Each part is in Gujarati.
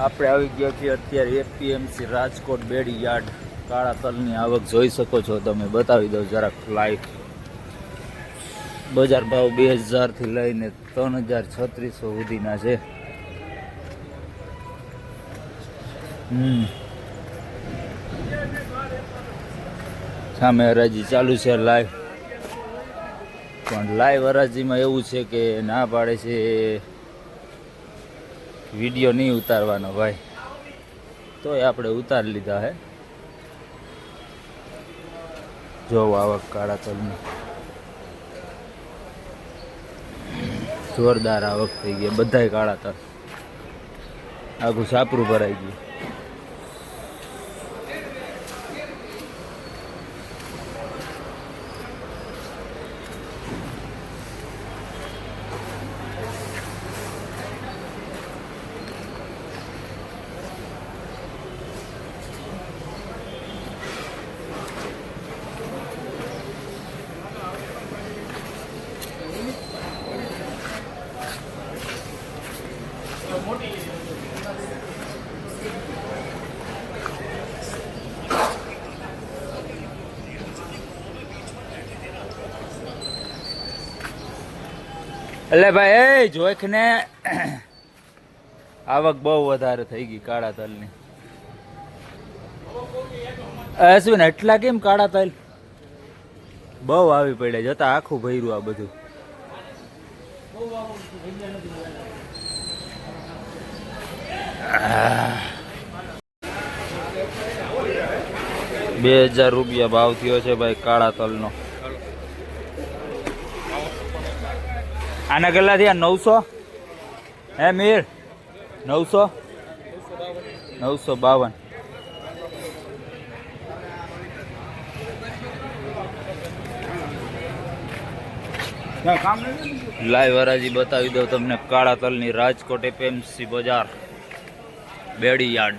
આપણે આવી ગયા છીએ અત્યારે એપીએમસી રાજકોટ બેડી યાર્ડ કાળા તલની આવક જોઈ શકો છો, તમે બતાવી દઉં જરાક લાઈવ બજાર ભાવ બે હજારથી લઈને ત્રણ હજાર છત્રીસો સુધીના છે. સામે હરાજી ચાલુ છે લાઈવ પણ લાઈવ હરાજીમાં એવું છે કે ના પાડે છે. વીડિયો નહીં ઉતારવાનો ભાઈ. તોય આપણે ઉતારી લીધા હે. જો આવક કાળા તલની. જોરદાર આવક થઈ ગઈ. બધાય કાળા તલ. આખું સાપરું ભરાઈ ગયું. એટલે ભાઈ, એ જોખ ને આવક બહુ વધારે થઈ ગઈ કાળા તલની. શું ને એટલા કેમ કાળા તલ? બહુ આવી પડ્યા જતા આખું ભર્યું આ બધું. બે હજાર રૂપિયા ભાવ થયો છે ભાઈ કાળા તલનો. આના કેટલા થયા નવસો? હે મીર? નવસો? નવસો બાવન. લાઈવ હરાજી બતાવી દઉં તમને કાળા તલની રાજકોટ એપીએમસી બજાર. બેડી યાર્ડ.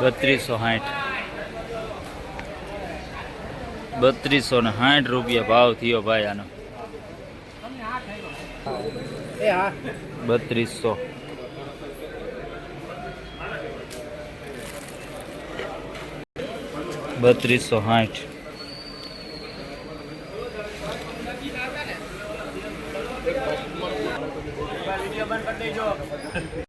બત્રીસો સાઠ બત્રીસો ને સાઠ રૂપિયા ભાવ થયો ભાઈ આનો. બત્રીસો. બત્રીસો સાઠ.